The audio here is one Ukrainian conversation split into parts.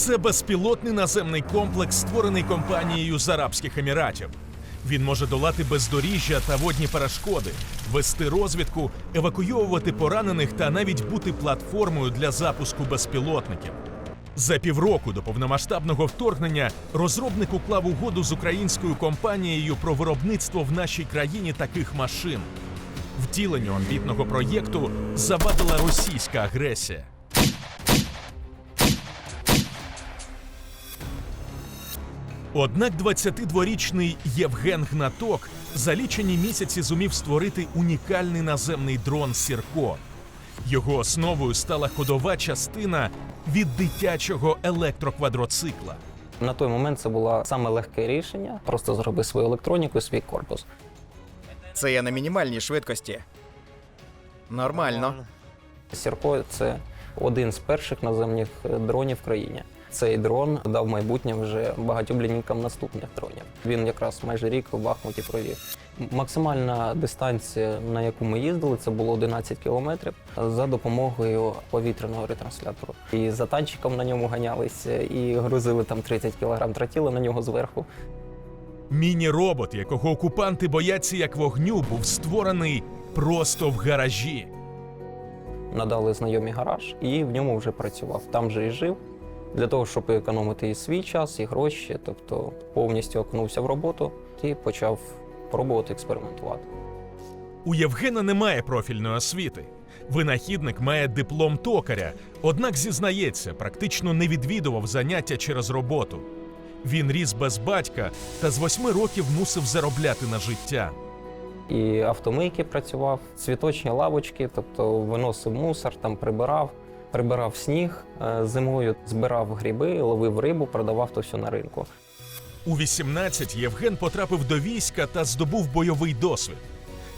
Це безпілотний наземний комплекс, створений компанією з Арабських Еміратів. Він може долати бездоріжжя та водні перешкоди, вести розвідку, евакуйовувати поранених та навіть бути платформою для запуску безпілотників. За півроку до повномасштабного вторгнення розробник уклав угоду з українською компанією про виробництво в нашій країні таких машин. Втіленню амбітного проєкту завадила російська агресія. Однак 22-річний Євген Гнаток за лічені місяці зумів створити унікальний наземний дрон Сірко. Його основою стала ходова частина від дитячого електроквадроцикла. На той момент це було саме легке рішення. Просто зроби свою електроніку і свій корпус. Це я на мінімальній швидкості. Нормально. Сірко це один з перших наземних дронів в країні. Цей дрон дав майбутнє вже багатьом лінійкам наступних дронів. Він якраз майже рік в Бахмуті провів. Максимальна дистанція, на яку ми їздили, це було 11 кілометрів за допомогою повітряного ретранслятору. І за танчиком на ньому ганялися, і грузили там 30 кілограм тротіли на нього зверху. Міні-робот, якого окупанти бояться як вогню, був створений просто в гаражі. надали знайомі гараж і в ньому вже працював. Там же і жив для того, щоб економити і свій час, і гроші. Тобто повністю окунувся в роботу і почав пробувати експериментувати. У Євгена немає профільної освіти. Винахідник має диплом токаря, однак зізнається, практично не відвідував заняття через роботу. Він ріс без батька та з восьми років мусив заробляти на життя. І автомийки працював, цвіточні лавочки, тобто виносив мусор, там прибирав, прибирав сніг е, зимою, збирав гриби, ловив рибу, продавав то все на ринку. У 18 Євген потрапив до війська та здобув бойовий досвід.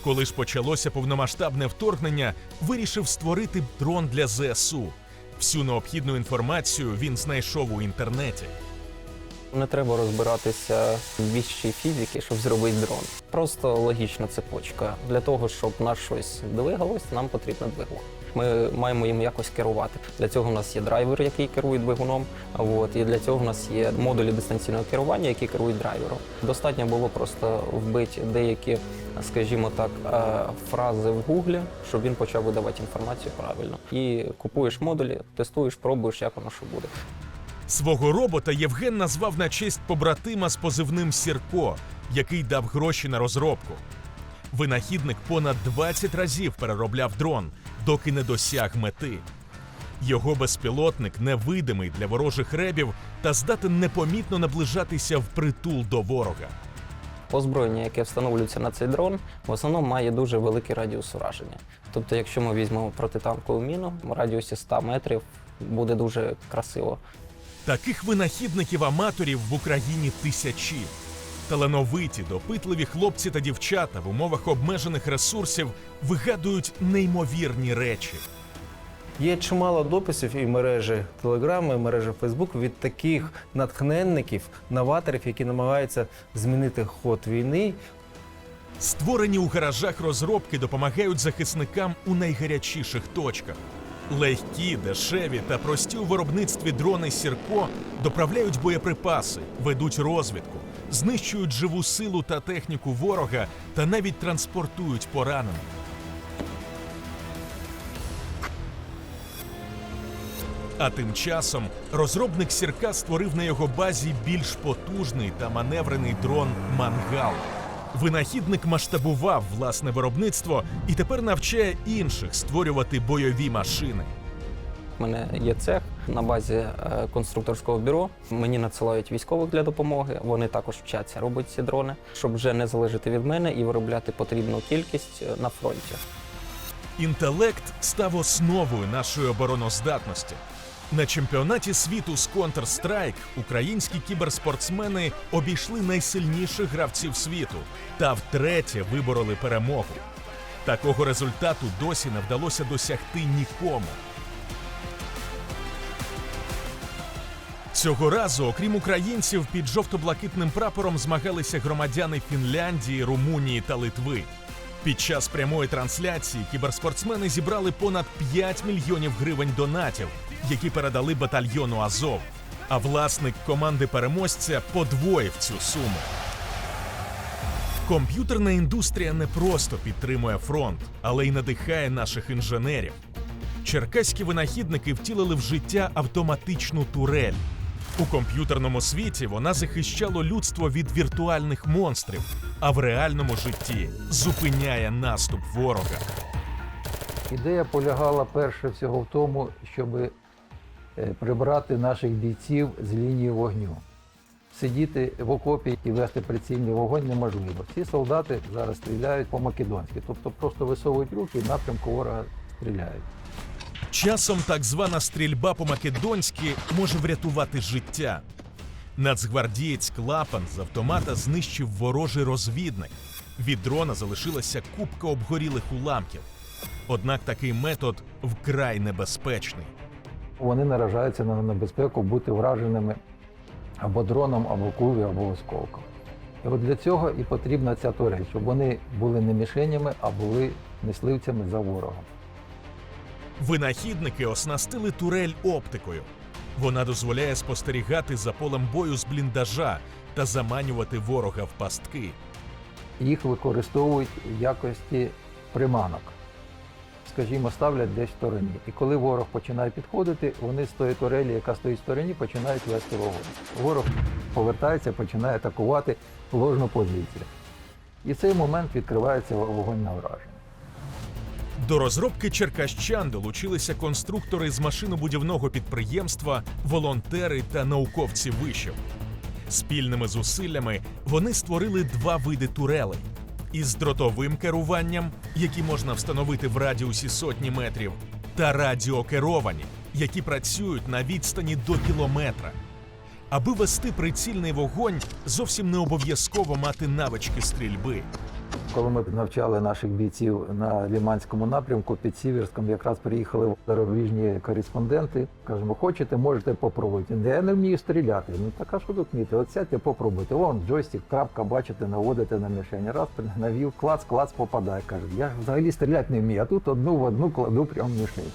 Коли ж почалося повномасштабне вторгнення, вирішив створити дрон для ЗСУ. Всю необхідну інформацію він знайшов у інтернеті. Не треба розбиратися в віщій фізики, щоб зробити дрон. Просто логічна цепочка. Для того, щоб нас щось двигалось, нам потрібно двигун. Ми маємо їм якось керувати. Для цього в нас є драйвер, який керує двигуном. От, і для цього в нас є модулі дистанційного керування, які керують драйвером. Достатньо було просто вбити деякі, скажімо так, е, фрази в гуглі, щоб він почав видавати інформацію правильно. І купуєш модулі, тестуєш, пробуєш, як воно що буде. Свого робота Євген назвав на честь побратима з позивним Сірко, який дав гроші на розробку. Винахідник понад 20 разів переробляв дрон, доки не досяг мети. Його безпілотник невидимий для ворожих ребів та здатен непомітно наближатися впритул до ворога. Озброєння, яке встановлюється на цей дрон, в основному має дуже великий радіус ураження. Тобто, якщо ми візьмемо протитанкову міну в радіусі 100 метрів, буде дуже красиво. Таких винахідників-аматорів в Україні тисячі. Талановиті, допитливі хлопці та дівчата в умовах обмежених ресурсів вигадують неймовірні речі. Є чимало дописів і мережі Телеграм, і мережі Фейсбук від таких натхненників, новаторів, які намагаються змінити ход війни. Створені у гаражах розробки допомагають захисникам у найгарячіших точках. Легкі, дешеві та прості у виробництві дрони Сірко доправляють боєприпаси, ведуть розвідку, знищують живу силу та техніку ворога та навіть транспортують поранених. А тим часом розробник Сірка створив на його базі більш потужний та маневрений дрон Мангал. Винахідник масштабував власне виробництво і тепер навчає інших створювати бойові машини. У мене є цех на базі е, конструкторського бюро. Мені надсилають військових для допомоги. Вони також вчаться робити ці дрони, щоб вже не залежати від мене і виробляти потрібну кількість е, на фронті. Інтелект став основою нашої обороноздатності. На чемпіонаті світу з Counter-Strike українські кіберспортсмени обійшли найсильніших гравців світу та втретє вибороли перемогу. Такого результату досі не вдалося досягти нікому. Цього разу, окрім українців, під жовто-блакитним прапором змагалися громадяни Фінляндії, Румунії та Литви. Під час прямої трансляції кіберспортсмени зібрали понад 5 мільйонів гривень донатів, які передали батальйону Азов. А власник команди переможця подвоїв цю суму. Комп'ютерна індустрія не просто підтримує фронт, але й надихає наших інженерів. Черкаські винахідники втілили в життя автоматичну турель. У комп'ютерному світі вона захищала людство від віртуальних монстрів, а в реальному житті зупиняє наступ ворога. Ідея полягала перше всього в тому, щоб е, прибрати наших бійців з лінії вогню. Сидіти в окопі і вести прицільний вогонь неможливо. Ці солдати зараз стріляють по-македонськи, тобто просто висовують руки і напрямку ворога стріляють. Часом так звана стрільба по-македонськи може врятувати життя. Нацгвардієць Клапан з автомата знищив ворожий розвідник. Від дрона залишилася купка обгорілих уламків. Однак такий метод вкрай небезпечний. Вони наражаються на небезпеку бути враженими або дроном, або кулею, або осколком. І от для цього і потрібна ця турель, щоб вони були не мішенями, а були мисливцями за ворогом. Винахідники оснастили турель оптикою. Вона дозволяє спостерігати за полем бою з бліндажа та заманювати ворога в пастки. їх використовують в якості приманок. Скажімо, ставлять десь в стороні. І коли ворог починає підходити, вони з тої турелі, яка стоїть в стороні, починають вести вогонь. Ворог повертається, починає атакувати ложну позицію. І цей момент відкривається вогонь на враження. До розробки черкащан долучилися конструктори з машинобудівного підприємства, волонтери та науковці вишів. Спільними зусиллями вони створили два види турелей із дротовим керуванням, які можна встановити в радіусі сотні метрів, та радіокеровані, які працюють на відстані до кілометра. Аби вести прицільний вогонь, зовсім не обов'язково мати навички стрільби. Коли ми навчали наших бійців на Ліманському напрямку під Сіверськом, якраз приїхали зарубіжні кореспонденти. Кажемо, хочете, можете попробувати. Я не вмію стріляти. Ну так а що тут вміти? От сядьте, попробуйте. Вон джойстик, крапка, бачите, наводите на мішень. Раз навів, клац, клац попадає. Каже, я взагалі стріляти не вмію, а тут одну в одну кладу прямо в мішень.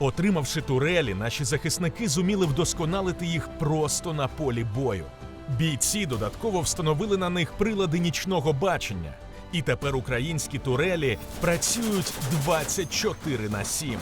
Отримавши турелі, наші захисники зуміли вдосконалити їх просто на полі бою. Бійці додатково встановили на них прилади нічного бачення. І тепер українські турелі працюють 24 на 7.